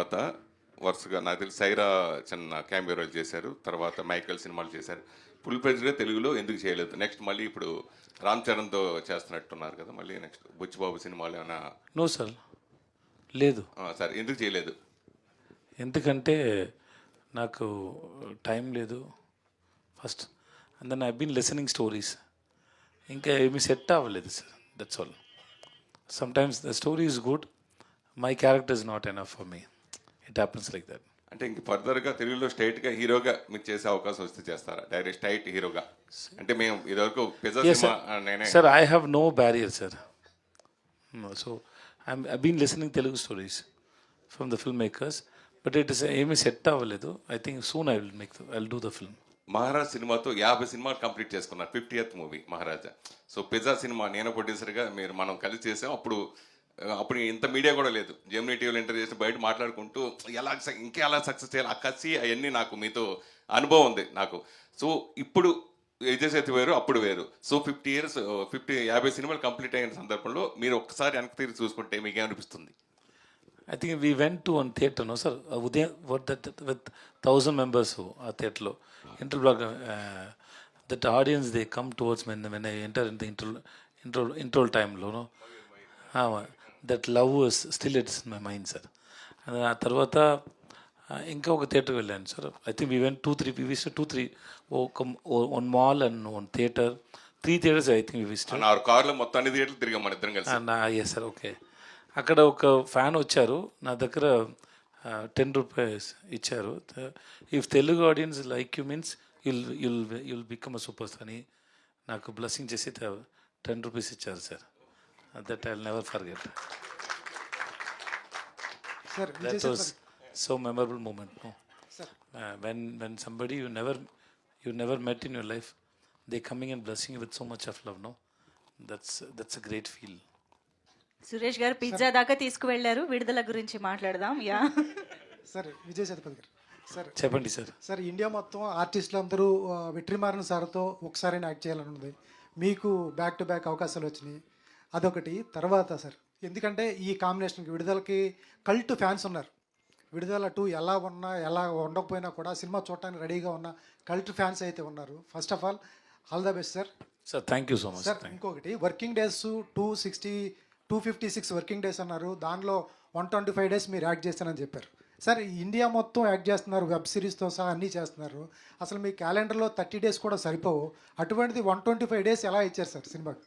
తర్వాత వరుసగా నాకు తెలిసి సైరా చిన్న క్యామియో రోల్ చేశారు. తర్వాత మైకల్ సినిమాలు చేశారు. ఫుల్గా తెలుగులో ఎందుకు చేయలేదు? నెక్స్ట్ మళ్ళీ ఇప్పుడు రామ్ చరణ్తో చేస్తున్నట్టున్నారు కదా మళ్ళీ నెక్స్ట్ బుచ్చిబాబు సినిమాలు ఏమైనా? నో సార్ లేదు. సార్ ఎందుకు చేయలేదు? ఎందుకంటే నాకు టైం లేదు. First and then I been listening stories ఇంకా ఏమీ సెట్ అవ్వలేదు sir that's all sometimes the story is good my character is not enough for me it happens like that అంటే ఇంక ఫర్దర్గా తెలుగులో స్ట్రైట్గా హీరోగా మీకు చేసే అవకాశం వస్తే చేస్తారా? డైరెక్ట్ స్ట్రైట్ హీరోగా? అంటే మేము ఇదివరకు I have no barrier, sir. No, so I'm, I've been listening Telugu stories from the filmmakers, but it is ఏమీ సెట్ అవ్వలేదు. I think soon I will make I do the film Maharaj సినిమాతో యాభై సినిమాలు complete చేసుకున్నారు. Fifty movie Maharaja. So Pizza cinema నేను ప్రొడ్యూసర్గా మీరు మనం కలిసి చేసాం. అప్పుడు అప్పుడు ఇంత మీడియా కూడా లేదు. జెమినీ టీవీలో ఇంటర్వ్యూ చేసి బయట మాట్లాడుకుంటూ ఎలా ఇంకా ఎలా సక్సెస్ చేయాలి? ఆ కసి అవన్నీ నాకు మీతో అనుభవం ఉంది నాకు. సో ఇప్పుడు విజయ్ సేతు వేరు అప్పుడు వేరు. సో ఫిఫ్టీ ఇయర్స్ ఫిఫ్టీ యాభై సినిమాలు కంప్లీట్ అయిన సందర్భంలో మీరు ఒక్కసారి వెనక్కి తిరిగి చూసుకుంటే మీకు ఏమనిపిస్తుంది I think we went to one theatre no sir ఉదయం what that with thousand members ఆ థియేటర్లో inter block that audience they come towards men when I enter in the inter interval interval టైంలోనో that love still it's my mind sir ఆ తర్వాత ఇంకా ఒక theatre వెళ్ళాను sir I think we two three with two three ఒక one mall and one theatre three theatres I think visit నా కార్లో మొత్తం అన్ని థియేటర్లు తిరిగాం మన ఇద్దరం కలిసి. ఎస్ సార్ ఓకే అక్కడ ఒక ఫ్యాన్ వచ్చారు. నా దగ్గర టెన్ రూపీస్ ఇచ్చారు. If Telugu audience like you means you'll you'll you'll become a super star అని నాకు బ్లెస్సింగ్ చేసి టెన్ రూపీస్ ఇచ్చారు sir that I never forget sir that was so memorable moment no when when somebody you never you never met in your life they coming and blessing with so much of love no that's that's a great feel Suresh garu Pizza దాకా తీసుకువెళ్ళారు విడుదల గురించి మాట్లాడదాం. Yeah. Sir Vijay Sethupathi గారు. Sir చెప్పండి sir sir India మొత్తం ఆర్టిస్టులు అందరూ వెట్రిమారన్ సార్తో ఒకసారి యాక్ట్ చేయాలని ఉంది. మీకు బ్యాక్ టు బ్యాక్ అవకాశాలు వచ్చినాయి. అదొకటి. తర్వాత సార్ ఎందుకంటే ఈ కాంబినేషన్కి విడుదలకి కల్ట్ ఫ్యాన్స్ ఉన్నారు. విడుదల టూ ఎలా ఉన్నా ఎలా ఉండకపోయినా కూడా సినిమా చూడటానికి రెడీగా ఉన్న కల్ట్ ఫ్యాన్స్ అయితే ఉన్నారు. First of all all the best sir. Sir thank you so much. Sir ఇంకొకటి working days two sixty two fifty six working days అన్నారు. దానిలో వన్ ట్వంటీ ఫైవ్ డేస్ మీరు యాక్ట్ చేస్తానని చెప్పారు. సార్ ఇండియా మొత్తం act చేస్తున్నారు వెబ్ సిరీస్తో సహా అన్నీ చేస్తున్నారు. అసలు మీ క్యాలెండర్లో థర్టీ డేస్ కూడా సరిపోవు. అటువంటిది వన్ ట్వంటీ ఫైవ్ డేస్ ఎలా ఇచ్చారు సార్ సినిమాకి?